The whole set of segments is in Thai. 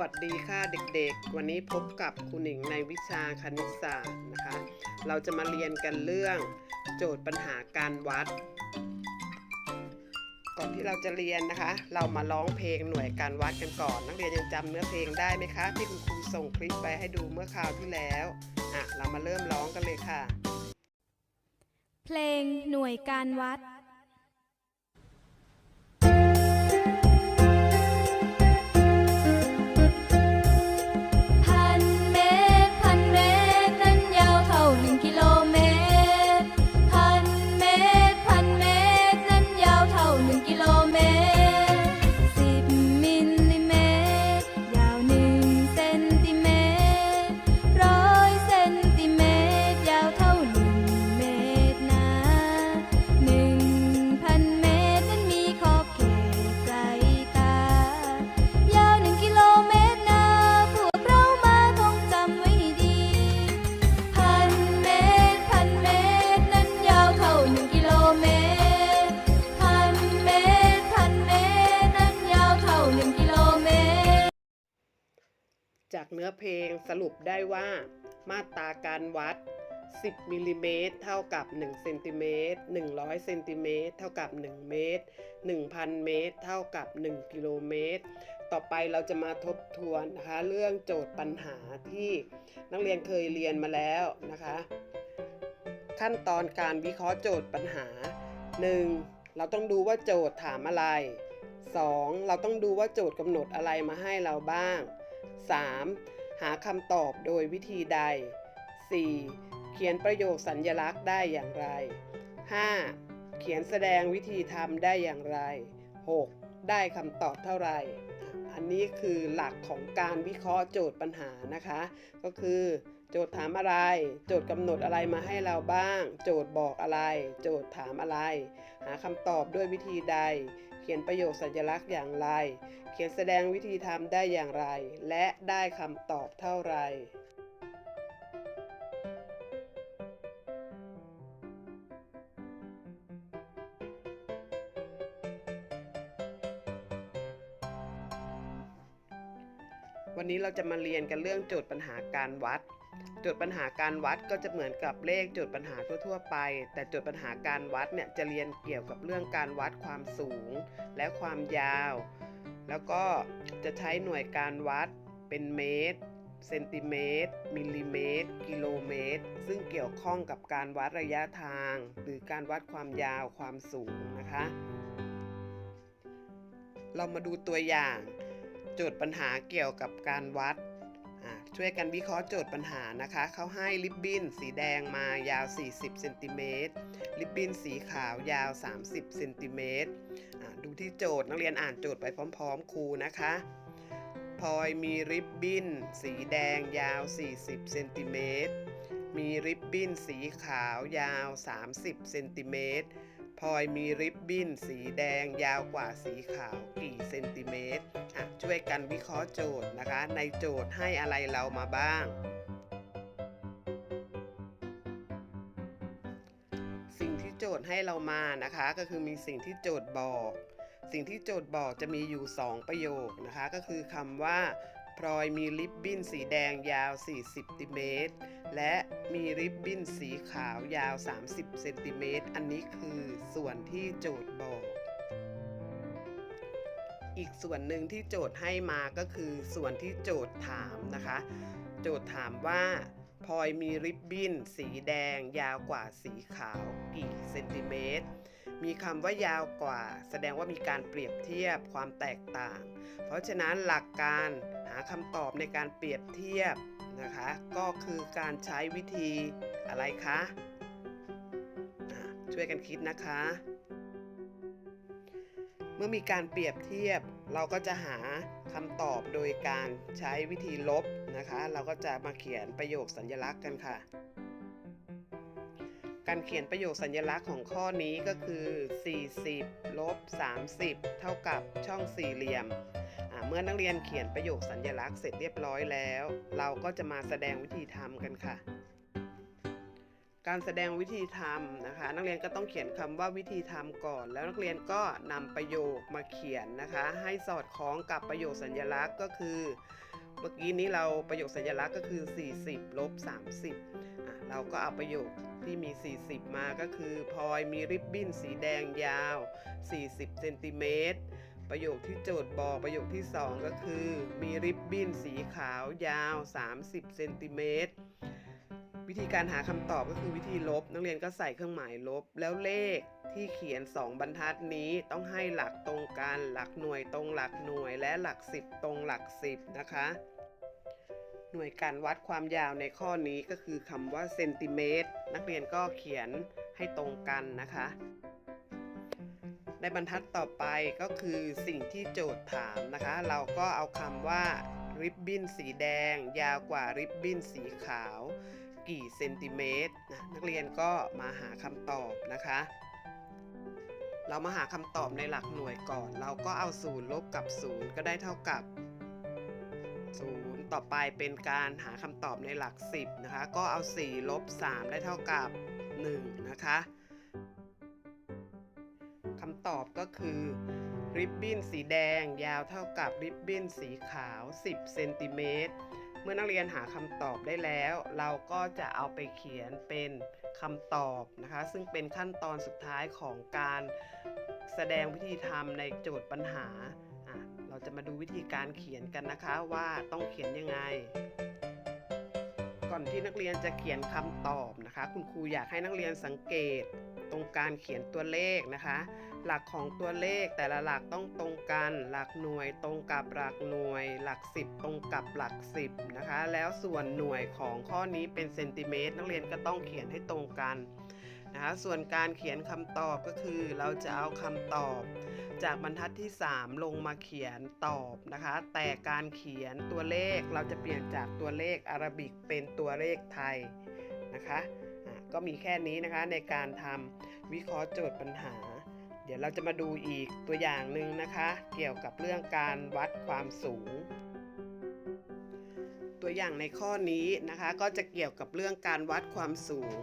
วัสดีค่ะเด็กๆ วันนี้พบกับครูหนิงในวิชาคณิตศาสตร์นะคะ เราจะมาเรียนกันเรื่องโจทย์ปัญหาการวัด ก่อนที่เราจะเรียนนะคะ เรามาร้องเพลงหน่วยการวัดกันก่อน นักเรียนยังจำเนื้อเพลงได้ไหมคะ ที่คุณครูส่งคลิปไปให้ดูเมื่อคราวที่แล้วอะเรามาเริ่มร้องกันเลยค่ะ เพลงหน่วยการวัด จากเนื้อเพลงสรุปได้ว่า มาตราการวัด 10มิลลิเมตรเท่ากับ1เซนติเมตร100เซนติเมตรเท่ากับ 1 เมตร 1,000 เมตร เท่ากับ 1 กิโลเมตร ต่อไปเราจะมาทบทวนนะคะ เรื่องโจทย์ปัญหาที่นักเรียนเคยเรียนมาแล้วนะคะ ขั้นตอนการวิเคราะห์โจทย์ปัญหา 1. เราต้องดูว่าโจทย์ถามอะไร 2. เราต้องดูว่าโจทย์กำหนดอะไรมาให้เราบ้าง 3. หาคำตอบโดยวิธีใด 4. เขียนประโยคสัญญลักษณ์ได้อย่างไร 5. เขียนแสดงวิธีทำได้อย่างไร 6. ได้คำตอบเท่าไหร่ อันนี้คือหลักของการวิเคราะห์โจทย์ปัญหานะคะ ก็คือโจทย์ถามอะไร โจทย์กำหนดอะไรมาให้เราบ้าง โจทย์บอกอะไร โจทย์ถามอะไร หาคำตอบด้วยวิธีใด ขียนประโยคสัญลักษณ์อย่างไร เขียนแสดงวิธีทำได้อย่างไร และได้คำตอบเท่าไหร่วันนี้เราจะมาเรียนกันเรื่องโจทย์ปัญหาการวัด โจทย์ปัญหาการวัดก็จะเหมือนกับเลขโจทย์ปัญหาทั่ว ๆ ไป แต่โจทย์ปัญหาการวัดเนี่ยจะเรียนเกี่ยวกับเรื่องการวัดความสูง และความยาว แล้วก็จะใช้หน่วยการวัดเป็นเมตรเซนติเมตร มิลลิเมตร กิโลเมตร ซึ่งเกี่ยวข้องกับการวัดระยะทาง หรือการวัดความยาวความสูงนะคะ เรามาดูตัวอย่าง โจทย์ปัญหาเกี่ยวกับการวัด ช่วยกันวิเคราะห์โจทย์ปัญหานะคะ เขาให้ริบบิ้นสีแดงมายาว 40เซนติเมตรริบบิ้นสีขาวยาว 30เซนติเมตรดูที่โจทย์นักเรียนอ่านโจทย์ไปพร้อมๆ ครูนะคะพลอยมีริบบิ้น สีแดงยาว 40เซนติเมตร มีริบบิ้นสีขาวยาว 30เซนติเมตร พลอยมีริบบิ้นสีแดงยาวกว่าสีขาวกี่เซนติเมตรอะช่วยกันวิเคราะห์โจทย์นะคะ ในโจทย์ให้อะไรเรามาบ้างสิ่งที่โจทย์ให้เรามานะคะ ก็คือมีสิ่งที่โจทย์บอก สิ่งที่โจทย์บอกจะมีอยู่ 2 ประโยคนะคะ ก็คือคำว่า พลอยมีริบบิ้นสีแดงยาว 40เซนติเมตร และมีริบบิ้นสีขาวยาว 30เซนติเมตร อันนี้คือส่วนที่โจทย์บอก อีกส่วนหนึ่งที่โจทย์ให้มาก็คือส่วนที่โจทย์ถามนะคะ โจทย์ถามว่า พลอยมีริบบิ้น สีแดง ยาวกว่าสีขาวกี่เซนติเมตร มีคำว่ายาวกว่า แสดงว่ามีการเปรียบเทียบความแตกต่าง เพราะฉะนั้นหลักการหาคำตอบในการเปรียบเทียบนะคะ ก็คือการใช้วิธีอะไรคะช่วยกันคิดนะคะ เมื่อมีการเปรียบเทียบ เราก็จะหาคำตอบโดยการใช้วิธีลบนะคะ เราก็จะมาเขียนประโยคสัญลักษณ์กันค่ะ การเขียนประโยคสัญลักษณ์ของข้อนี้ก็คือ 40ลบ30 เท่ากับช่องสี่เหลี่ยม เมื่อนักเรียนเขียนประโยคสัญลักษณ์เสร็จเรียบร้อยแล้ว เราก็จะมาแสดงวิธีทำกันค่ะ การแสดงวิธีทำนะคะ นักเรียนก็ต้องเขียนคำว่าวิธีทำก่อน แล้วนักเรียนก็นำประโยคมาเขียนนะคะ ให้สอดคล้องกับประโยคสัญลักษณ์ก็คือ เมื่อกี้นี้เราประโยคสัญลักษณ์ก็คือ 40ลบ30 เราก็เอาประโยคที่มี 40 มาก็คือพลอยมีริบบิ้นสีแดงยาว 40เซนติเมตรประโยคที่โจทย์บอกประโยคที่ 2 ก็คือ มีริบบิ้นสีขาวยาว 30เซนติเมตร วิธีการหาคำตอบก็คือวิธีลบ นักเรียนก็ใส่เครื่องหมายลบ แล้วเลขที่เขียน 2 บรรทัดนี้ต้องให้หลักตรงกันหลักหน่วยตรงหลักหน่วย และหลัก 10 ตรงหลัก 10 นะคะ หน่วยการวัดความยาวในข้อนี้ก็คือคำว่าเซนติเมตรนักเรียนก็เขียนให้ตรงกันนะคะในบรรทัดต่อไปก็คือสิ่งที่โจทย์ถามนะคะ เราก็เอาคำว่า ริบบิ้นสีแดง ยาวกว่าริบบิ้นสีขาว กี่เซนติเมตรนะนักเรียนก็มาหาคำตอบนะคะ เรามาหาคำตอบในหลักหน่วยก่อน เราก็เอาศูนย์ลบกับศูนย์ก็ได้เท่ากับศูนย์ต่อไปเป็นการหาคำตอบในหลัก 10นะคะ ก็เอา4ลบ3ได้เท่ากับ 1 นะคะคำตอบก็คือ ริบบิ้นสีแดง ยาวเท่ากับริบบิ้นสีขาว 10 เซนติเมตร เมื่อนักเรียนหาคำตอบได้แล้ว เราก็จะเอาไปเขียนเป็นคำตอบนะคะ ซึ่งเป็นขั้นตอนสุดท้ายของการแสดงวิธีทำในโจทย์ปัญหา เราจะมาดูวิธีการเขียนกันนะคะว่าต้องเขียนยังไง อนที่นักเรียนจะเขียนคำตอบนะคะ คุณครูอยากให้นักเรียนสังเกตตรงการเขียนตัวเลขนะคะ หลักของตัวเลขแต่ละหลักต้องตรงกัน หลักหน่วยตรงกับหลักหน่วย หลัก 10 ตรงกับหลัก 10นะคะ แล้วส่วนหน่วยของข้อนี้เป็นเซนติเมตรนักเรียนก็ต้องเขียนให้ตรงกันนะคะ ส่วนการเขียนคำตอบก็คือ เราจะเอาคำตอบ จากบรรทัดที่ 3 ลงมาเขียนตอบนะคะ แต่การเขียนตัวเลขเราจะเปลี่ยนจากตัวเลขอารบิกเป็นตัวเลขไทยนะคะะก็มีแค่นี้นะคะในการทำวิเคราะห์โจทย์ปัญหา เดี๋ยวเราจะมาดูอีกตัวอย่างหนึ่งนะคะ เกี่ยวกับเรื่องการวัดความสูง ตัวอย่างในข้อนี้นะคะ ก็จะเกี่ยวกับเรื่องการวัดความสูง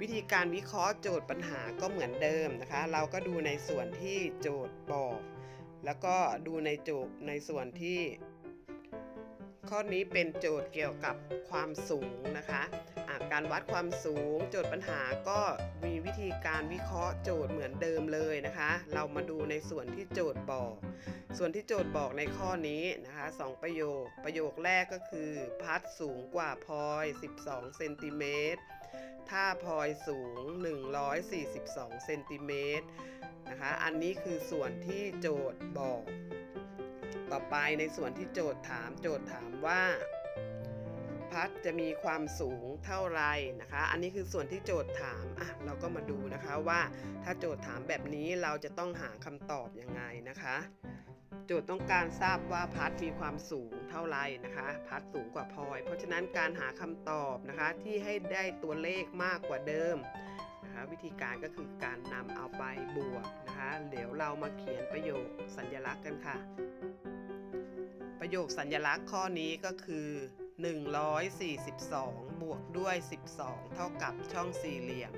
วิธีการวิเคราะห์โจทย์ปัญหาก็เหมือนเดิมนะคะ เราก็ดูในส่วนที่โจทย์บอก แล้วก็ดูในโจทย์ในส่วนที่ ข้อนี้เป็นโจทย์เกี่ยวกับความสูงนะคะการวัดความสูงโจทย์ปัญหาก็มีวิธีการวิเคราะห์โจทย์เหมือนเดิมเลยนะคะ เรามาดูในส่วนที่โจทย์บอก ส่วนที่โจทย์บอกในข้อนี้นะคะสองประโยค ประโยคแรกก็คือ พัดสูงกว่าพลอย 12 เซนติเมตร ถ้าพลอยสูง 142 เซนติเมตรนะคะ อันนี้คือส่วนที่โจทย์บอก ต่อไปในส่วนที่โจทย์ถาม โจทย์ถามว่า พัดจะมีความสูงเท่าไรนะคะ อันนี้คือส่วนที่โจทย์ถาม อะ เราก็มาดูนะคะว่าถ้าโจทย์ถามแบบนี้เราจะต้องหาคำตอบยังไงนะคะ โจทย์ต้องการทราบว่าพัดมีความสูงเท่าไรนะคะพัดสูงกว่าพลอย เพราะฉะนั้นการหาคำตอบนะคะที่ให้ได้ตัวเลขมากกว่าเดิมนะคะวิธีการก็คือการนำเอาไปบวกนะคะเดี๋ยวเรามาเขียนประโยคสัญลักษณ์กันค่ะ ประโยคสัญลักษณ์ข้อนี้ก็คือ142 บวกด้วย 12 เท่ากับช่องสี่เหลี่ยม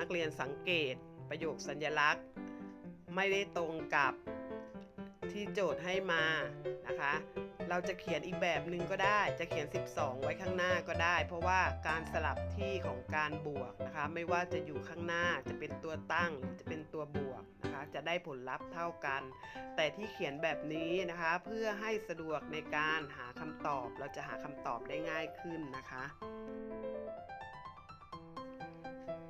นักเรียนสังเกตประโยคสัญลักษณ์ ไม่ได้ตรงกับที่โจทย์ให้มานะคะ เราจะเขียนอีกแบบหนึ่งก็ได้ จะเขียน 12 ไว้ข้างหน้าก็ได้ เพราะว่าการสลับที่ของการบวกนะคะ ไม่ว่าจะอยู่ข้างหน้าจะเป็นตัวตั้งหรือจะเป็นตัวบวกนะคะ จะได้ผลลัพธ์เท่ากัน แต่ที่เขียนแบบนี้นะคะ เพื่อให้สะดวกในการหาคำตอบ เราจะหาคำตอบได้ง่ายขึ้นนะคะ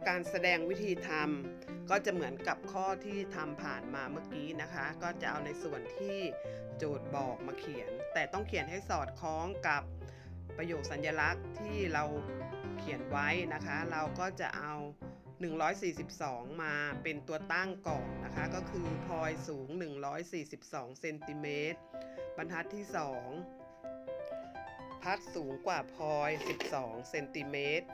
การแสดงวิธีทำก็จะเหมือนกับข้อที่ทำผ่านมาเมื่อกี้นะคะ ก็จะเอาในส่วนที่โจทย์บอกมาเขียน แต่ต้องเขียนให้สอดคล้องกับประโยคสัญลักษณ์ที่เราเขียนไว้นะคะ เราก็จะเอา 142 มาเป็นตัวตั้งก่อนนะคะ ก็คือพลอยสูง 142เซนติเมตรบรรทัดที่ 2 พัดสูงกว่าพลอย 12เซนติเมตร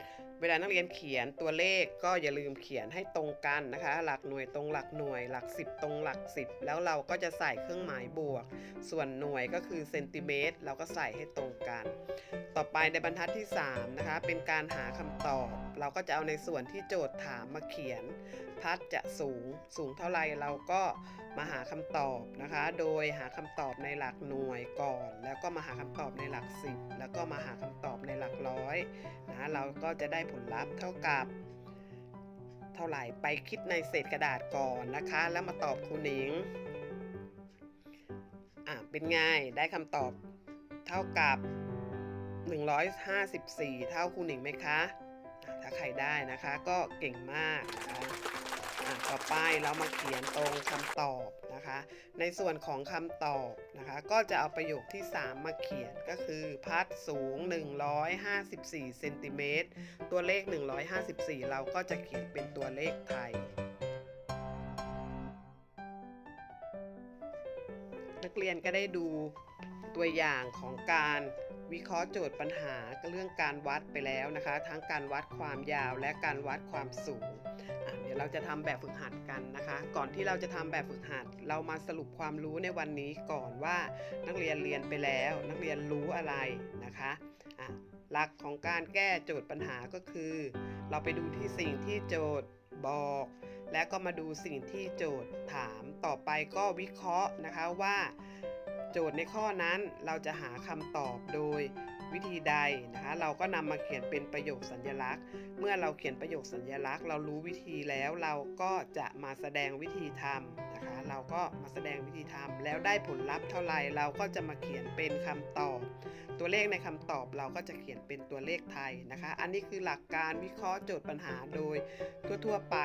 เวลานักเรียนเขียนตัวเลขก็อย่าลืมเขียนให้ตรงกันนะคะ หลักหน่วยตรงหลักหน่วย หลัก 10 ตรงหลัก 10 แล้วเราก็จะใส่เครื่องหมายบวก ส่วนหน่วยก็คือเซนติเมตรเราก็ใส่ให้ตรงกัน ต่อไปในบรรทัดที่ 3 นะคะ เป็นการหาคำตอบ เราก็จะเอาในส่วนที่โจทย์ถามมาเขียน พัดจะสูงสูงเท่าไหร่เราก็มาหาคำตอบนะคะ โดยหาคำตอบในหลักหน่วยก่อน แล้วก็มาหาคำตอบในหลัก 10 แล้วก็มาหาคำตอบในหลักร้อยนะเราก็จะได้ผลลัพธ์เท่ากับ เท่าไหร่ไปคิดในเศษกระดาษก่อนนะคะ แล้วมาตอบครูหนิงอ่าเป็นไงได้คำตอบเท่ากับ 154 เท่าครูหนิงไหมคะ ถ้าใครได้นะคะก็เก่งมากนะคะ ต่อไปเรามาเขียนตรงคำตอบนะคะ ในส่วนของคำตอบนะคะ ก็จะเอาประโยคที่ 3 มาเขียนก็คือ พัดสูง 154เซนติเมตรตัวเลข 154 เราก็จะเขียนเป็นตัวเลขไทย นักเรียนก็ได้ดู ตัวอย่างของการวิเคราะห์โจทย์ปัญหาเรื่องการวัดไปแล้วนะคะ ทั้งการวัดความยาวและการวัดความสูง เดี๋ยวเราจะทำแบบฝึกหัดกันนะคะ ก่อนที่เราจะทำแบบฝึกหัด เรามาสรุปความรู้ในวันนี้ก่อนว่านักเรียนเรียนไปแล้ว นักเรียนรู้อะไรนะคะะหลักของการแก้โจทย์ปัญหาก็คือ เราไปดูที่สิ่งที่โจทย์บอก และก็มาดูสิ่งที่โจทย์ถามต่อไปก็วิเคราะห์นะคะว่า โจทย์ในข้อนั้นเราจะหาคำตอบโดยวิธีใดนะคะเราก็นำมาเขียนเป็นประโยคสัญลักษณ์ เมื่อเราเขียนประโยคสัญลักษณ์ เรารู้วิธีแล้วเราก็จะมาแสดงวิธีทำนะคะ เราก็มาแสดงวิธีทำแล้วได้ผลลัพธ์เท่าไหร่เราก็จะมาเขียนเป็นคำตอบ ตัวเลขในคำตอบเราก็จะเขียนเป็นตัวเลขไทยนะคะ อันนี้คือหลักการวิเคราะห์โจทย์ปัญหาโดยทั่วๆไป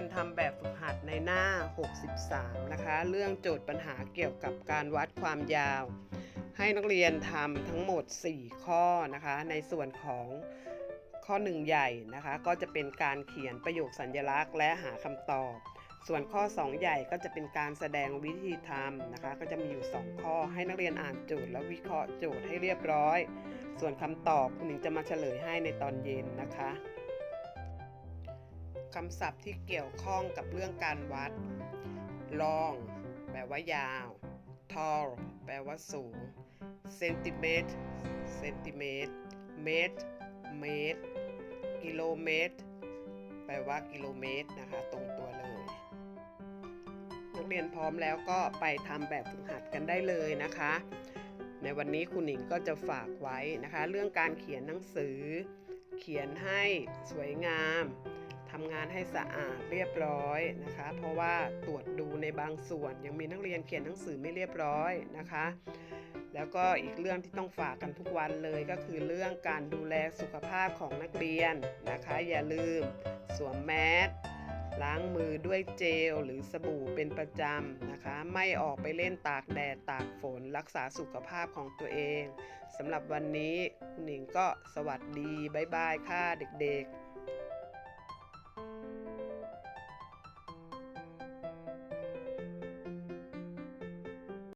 ยนทำแบบฝึกหัดในหน้า 63 นะคะ เรื่องโจทย์ปัญหาเกี่ยวกับการวัดความยาว ให้นักเรียนทำทั้งหมด 4 ข้อนะคะ ในส่วนของข้อ1ใหญ่นะคะ ก็จะเป็นการเขียนประโยคสัญลักษณ์ และหาคำตอบ ส่วนข้อ 2 ใหญ่ก็จะเป็นการแสดงวิธีทำนะคะ ก็จะมีอยู่ 2 ข้อให้นักเรียนอ่านโจทย์แล้ววิเคราะห์โจทย์ให้เรียบร้อย ส่วนคำตอบคุณหญิงจะมาเฉลยให้ในตอนเย็นนะคะ คำศัพท์ที่เกี่ยวข้องกับเรื่องการวัด long แปลว่ายาว tall แปลว่าสูง centimeter เซนติเมตร mètre เมตรกิโลเมตร แปลว่ากิโลเมตรนะคะ ตรงตัวเลย นักเรียนพร้อมแล้วก็ไปทำแบบฝึกหัดกันได้เลยนะคะ ในวันนี้คุณหนิงก็จะฝากไว้นะคะ เรื่องการเขียนหนังสือ เขียนให้สวยงามำงานให้สะอาดเรียบร้อยนะคะ เพราะว่าตรวจดูในบางส่วน ยังมีนักเรียนเขียนหนังสือไม่เรียบร้อยนะคะ แล้วก็อีกเรื่องที่ต้องฝากกันทุกวันเลยก็คือเรื่องการดูแลสุขภาพของนักเรียนนะคะ อย่าลืม สวมแมสล้างมือด้วยเจลหรือสบู่เป็นประจำนะคะ ไม่ออกไปเล่นตากแดดตากฝนรักษาสุขภาพของตัวเองสำหรับวันนี้คุณหนิงก็สวัสดี บ๊ายบายค่ะเด็กๆ